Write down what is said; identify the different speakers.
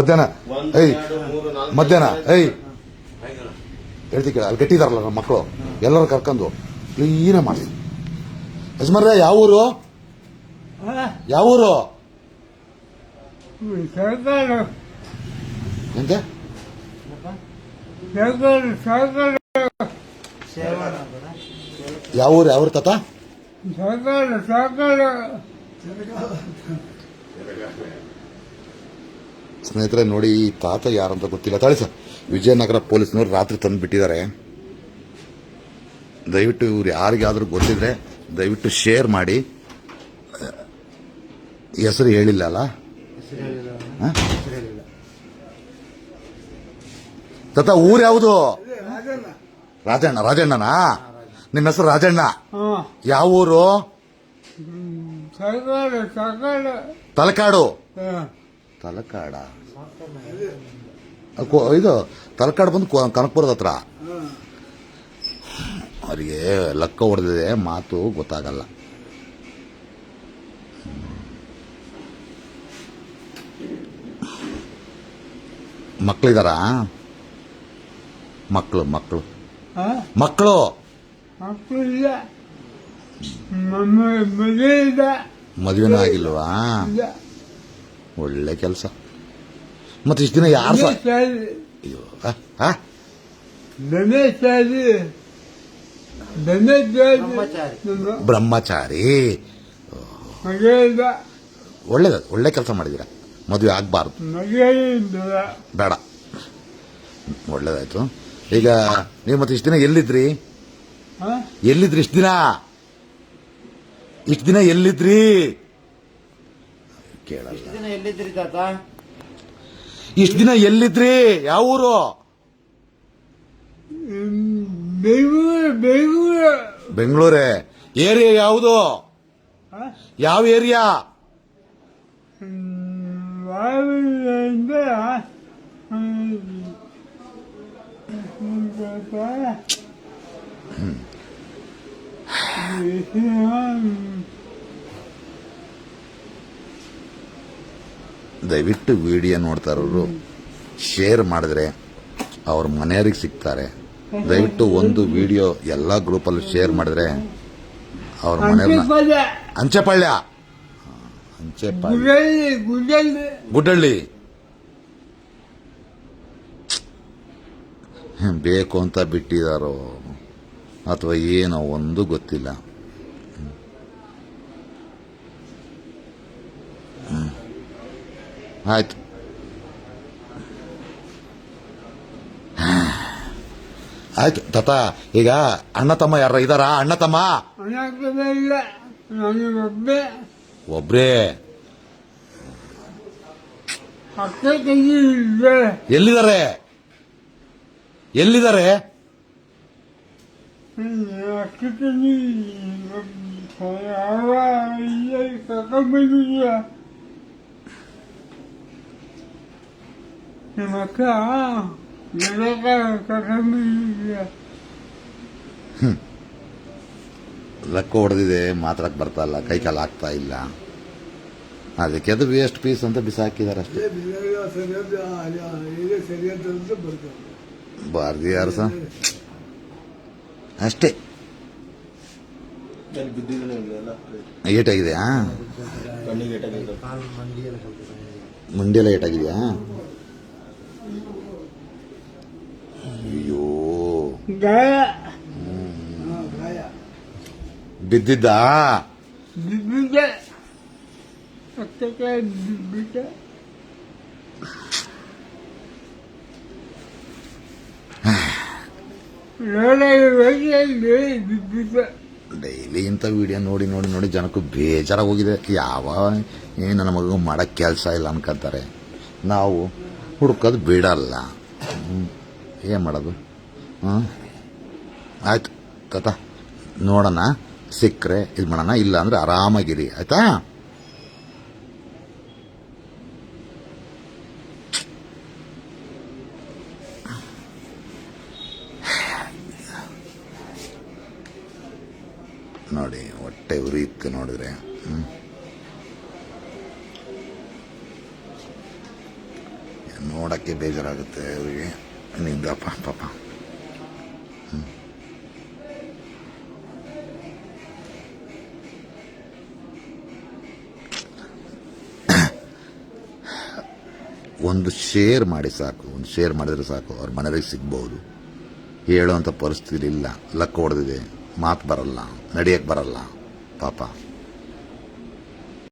Speaker 1: ಮಧ್ಯಾಹ್ನ. ಏಯ್ ಮಧ್ಯಾಹ್ನ ಏಯ್. ಹೇಳ್ತಿ ಕೇಳ ಅಲ್ಲಿ ಗಟ್ಟಿದಾರಲ್ಲ ನಮ್ಮ ಮಕ್ಕಳು. ಎಲ್ಲರೂ ಕರ್ಕೊಂಡು ಕ್ಲೀನ ಮಾಡಿ. ಯಜಮಾನ್ರೆ ಯಾವ ಊರು? ಯಾವ ಊರು?
Speaker 2: ಸರ್ಕಾರ.
Speaker 1: ಯಾವ ಊರು ಯಾವ ಊರು ತಾತ?
Speaker 2: ಸರ್ಕಾರ
Speaker 1: ಸ್ನೇಹಿತರೆ ನೋಡಿ ಈ ತಾತ ಯಾರಂತ ಗೊತ್ತಿಲ್ಲ. ತಾಳಿ ಸರ್ ವಿಜಯನಗರ ಪೊಲೀಸ್ನವ್ರು ರಾತ್ರಿ ತಂದು ಬಿಟ್ಟಿದ್ದಾರೆ ದಯವಿಟ್ಟು ಇವ್ರು ಯಾರಿಗಾದರೂ ಗೊತ್ತಿದ್ರೆ ದಯವಿಟ್ಟು ಶೇರ್ ಮಾಡಿ. ಹೆಸರು ಹೇಳಿಲ್ಲ ಅಲ್ಲ? ತತ ಊರು ಯಾವುದು? ರಾಜಣ್ಣ ರಾಜಣ್ಣನಾ? ನಿಮ್ಮ ಹೆಸರು ರಾಜಣ್ಣ. ಯಾವ ಊರು? ತಲಕಾಡು. ತಲಕಾಡ? ಇದು ತಲಕಾಡು ಬಂದು ಕನಕಪುರದ ಹತ್ರ. ಅವರಿಗೆ ಲಕ್ಕ ಹೊಡೆದಿದೆ ಮಾತು ಗೊತ್ತಾಗಲ್ಲ. ಮಕ್ಕಳಿದಾರಾ ಮಕ್ಕಳು ಮಕ್ಕಳು ಮಕ್ಕಳು ಮದುವೆನೂ ಆಗಿಲ್ವಾ? ಒಳ್ಳೆ ಕೆಲಸ. ಮತ್ತೆ ಇಷ್ಟು ದಿನ ಯಾರು ಸ
Speaker 2: ದನೇ ಶಾಲಿ
Speaker 1: ಅಯ್ಯೋ
Speaker 2: ದನೇ
Speaker 1: ಬ್ರಹ್ಮಚಾರಿ.
Speaker 2: ಒಳ್ಳೇದ
Speaker 1: ಒಳ್ಳೇದು ಒಳ್ಳೆ ಕೆಲಸ ಮಾಡಿದೀರ? ಮದುವೆ ಆಗಬಾರ್ದು. ಬೇಡ. ಒಳ್ಳೇದಾಯ್ತು. ಈಗ ನೀವು ಮತ್ತೆ ಇಷ್ಟು ದಿನ ಎಲ್ಲಿದ್ರಿ?
Speaker 2: ಹಾ?
Speaker 1: ಎಲ್ಲಿದ್ರಿ ಇಷ್ಟು ದಿನ? ಇಷ್ಟು ದಿನ ಎಲ್ಲಿದ್ರಿ? ಕೇಳಲ್ಲ
Speaker 3: ಇಷ್ಟು ದಿನ ಎಲ್ಲಿದ್ರಿ?
Speaker 1: ಯಾವ ಊರು?
Speaker 2: ಬೆಂಗಳೂರೇ
Speaker 1: ಏರಿಯಾ ಯಾವುದು? ಯಾವ ಏರಿಯಾ? ದಯವಿಟ್ಟು ವಿಡಿಯೋ ನೋಡ್ತಾ ಇರೋರು ಶೇರ್ ಮಾಡಿದ್ರೆ ಅವ್ರ ಮನೆಯವ್ರಿಗೆ ಸಿಗ್ತಾರೆ. ದಯವಿಟ್ಟು ಒಂದು ವಿಡಿಯೋ ಎಲ್ಲ ಗ್ರೂಪಲ್ಲಿ ಶೇರ್ ಮಾಡಿದ್ರೆ ಅವ್ರ ಮನೆಯವ್ರನ್ನ ಅಂಚೆಪಾಳ್ಯ. ಅಂಚೆಪಾಳ್ಯ ಗುಡ್ಡಳ್ಳಿ ಬೇಕು ಅಂತ ಬಿಟ್ಟಿದಾರೋ ಅಥವಾ ಏನೋ ಒಂದು ಗೊತ್ತಿಲ್ಲ. ಆಯ್ತು. ಆಯ್ತು ತಾತ ಈಗ ಅಣ್ಣ ತಮ್ಮ ಯಾರ ಇದ್ದಾರಾ ಅಣ್ಣ ತಮ್ಮ? ಒಬ್ರೇ. ಎಲ್ಲಿದ್ದಾರೆ? ಎಲ್ಲಿದ್ದಾರೆ
Speaker 2: ಅಕ್ಕ ತಂಗಿ ಯಾವ ಇಲ್ಲ ಕರ್ಕೊಂಡ್ಬಂದಿಲ್ಲ ನಿಮ್ಮ ಅಕ್ಕ
Speaker 1: ಲಕ್ಕ ಹೊಡೆದಿದೆ ಮಾತಾಡಕ್ ಬರ್ತಾ ಇಲ್ಲ ಕೈ ಕಾಲು ಆಗ್ತಾ ಇಲ್ಲ. ಅದಕ್ಕೆ ಅದು ವೇಸ್ಟ್ ಪೀಸ್ ಅಂತ ಬಿಸಾಕಿದಾರೆ ಅಷ್ಟೇ. ಬಾರ್ದಿ ಯಾರು ಸಹ ಅಷ್ಟೇ. ಏಟಾಗಿದೆಯಾ ಮಂಡಿಯೆಲ್ಲ ಏಟಾಗಿದೆಯಾ ಅಯ್ಯೋ.
Speaker 2: ಗಾಯ
Speaker 1: ಬಿದ್ದಿದ್ದ?
Speaker 2: ಬಿದ್ದಿದ್ದೆ. ಬಿದ್ದಿದ್ದೆ. ಬಿದ್ದಿದ್ದೆ.
Speaker 1: ಡೈಲಿ ಇಂಥ ವಿಡಿಯೋ ನೋಡಿ ನೋಡಿ ನೋಡಿ ಜನಕ್ಕೂ ಬೇಜಾರಾಗಿ ಹೋಗಿದೆ ಯಾವ ಏನು ನನ್ನ ಮಗು ಮಾಡೋಕ್ಕೆ ಕೆಲಸ ಇಲ್ಲ ಅನ್ಕೊಂತಾರೆ ನಾವು ಹುಡ್ಕೋದು ಬಿಡಲ್ಲ. ಏನು ಮಾಡೋದು? ಹ್ಞೂ ಆಯ್ತು, ತಾತ, ನೋಡೋಣ, ಸಿಕ್ಕರೆ ಇದು ಮಾಡೋಣ ಇಲ್ಲ ಅಂದರೆ ಆರಾಮಾಗಿರಿ, ಆಯ್ತಾ? ನೋಡಿ, ಹೊಟ್ಟೆ ಉರಿಯುತ್ತೆ ನೋಡಿದ್ರೆ, ಹ್ಮ್. ನೋಡೋಕ್ಕೆ ಬೇಜಾರಾಗುತ್ತೆ ಅವರಿಗೆ. ನಿಂದಪ್ಪ ಪಾಪ. ಒಂದು ಶೇರ್ ಮಾಡಿ ಸಾಕು, ಒಂದು ಶೇರ್ ಮಾಡಿದ್ರೆ ಸಾಕು, ಅವ್ರ ಮನೆಯವ್ರಿಗೆ ಸಿಗ್ಬೋದು. ಹೇಳುವಂಥ ಪರಿಸ್ಥಿತಿ ಇಲ್ಲ. ಲಕ್ಕ ಹೊಡೆದಿದೆ. ಮಾತು ಬರಲ್ಲ. ನಡೆಯಕ್ಕೆ ಬರಲ್ಲ. ಪಾಪ.